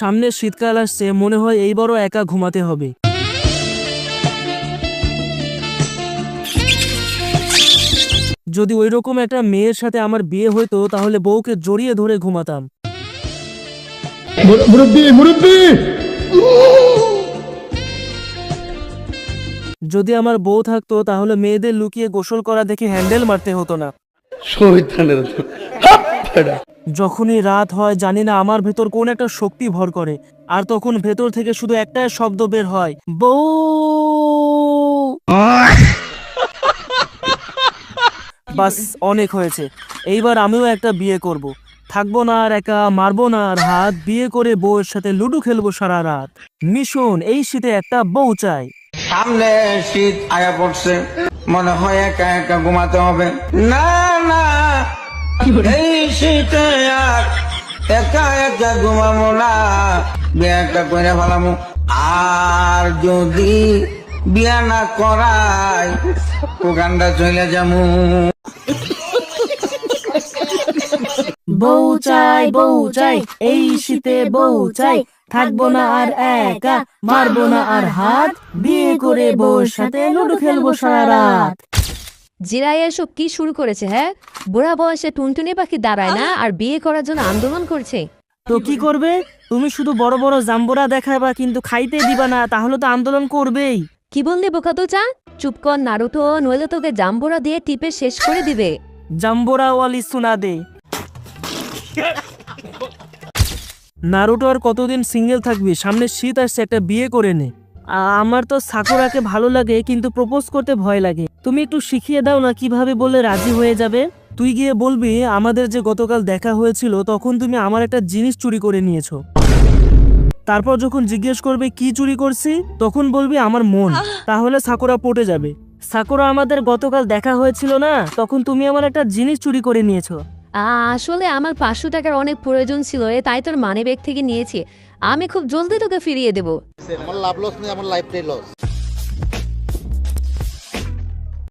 সামনে শীতকাল আসছে মনে হয় এইবারও একা ঘুমাতে হবে। যদি ওইরকম একটা মেয়ের সাথে আমার বিয়ে হইতো তাহলে বউকে জড়িয়ে ধরে ঘুমাতাম। যদি আমার বউ থাকতো তাহলে মেয়েদের লুকিয়ে গোসল করা দেখে হ্যান্ডেল মারতে হতো না। যখনই রাত হয় জানি না আমার ভেতর কোন একটা শক্তি ভর করে। আর তখন ভেতর থেকে শুধু একটাই শব্দ বের হয় বউ। বাস অনেক হয়েছে। এইবার আমিও একটা বিয়ে করব। থাকব না আর একা মারবো না আর হাত বিয়ে করে বউয়ের সাথে লুডো খেলব সারা রাত। মিশন এই শীতে একটা বউ চাই। সামনে শীত আয়া পড়ছে। মনে হয় একা একা ঘুমাতে হবে। না না। এই শীতে আর একা একা ঘুমাবো না। বিয়ে একটা করে ফেলামো আর যদি বিয়া না করাই ওখানটা চলে যাব। বউ চাই বউ চাই, এই শীতে বউ চাই। থাকব না আর একা, মারবো না আর হাত। বিয়ে করে বউর সাথে লুডো খেলব সারা রাত। জিরাই এসব কি শুরু করেছে হ্যাঁ? বুড়া বয়সে টুনটুনি পাখি দাঁড়ায় না আর বিয়ে করার জন্য আন্দোলন করছে। তো কি করবে? তুমি শুধু বড় বড় জাম্বুরা দেখাবা কিন্তু খাইতে দিবা না তাহলে তো আন্দোলন করবেই। কি বললি বোকা তো চা চুপ কর নারুটো নইলে তোকে জাম্বুরা দিয়ে টিপে শেষ করে দিবে। জাম্বুরা ওয়ালি সুনা দে। নারুটো আর কতদিন সিঙ্গেল থাকবি? সামনে শীত আসছে একটা বিয়ে করে নে। আ- আমার তো সাকুরাকে ভালো লাগে কিন্তু প্রপোজ করতে ভয় লাগে। তুমি একটু শিখিয়ে দাও না কীভাবে বললে রাজি হয়ে যাবে? তুই গিয়ে বলবি আমাদের যে গতকাল দেখা হয়েছিল তখন তুমি আমার একটা জিনিস চুরি করে নিয়েছো। তারপর যখন জিজ্ঞেস করবে কি চুরি করছি? তখন বলবি আমার মন। তাহলে সাকুরা পটে যাবে। সাকুরা আমাদের গতকাল দেখা হয়েছিল না? তখন তুমি আমার একটা জিনিস চুরি করে নিয়েছো। আসলে আমার পাঁচশো টাকার অনেক প্রয়োজন ছিল এ তাই তোর মানি ব্যাগ থেকে নিয়েছি। আমি খুব জলদি তোকে ফিরিয়ে দেবো। আমার লাভ লস নেই আমার লাইফটাই লস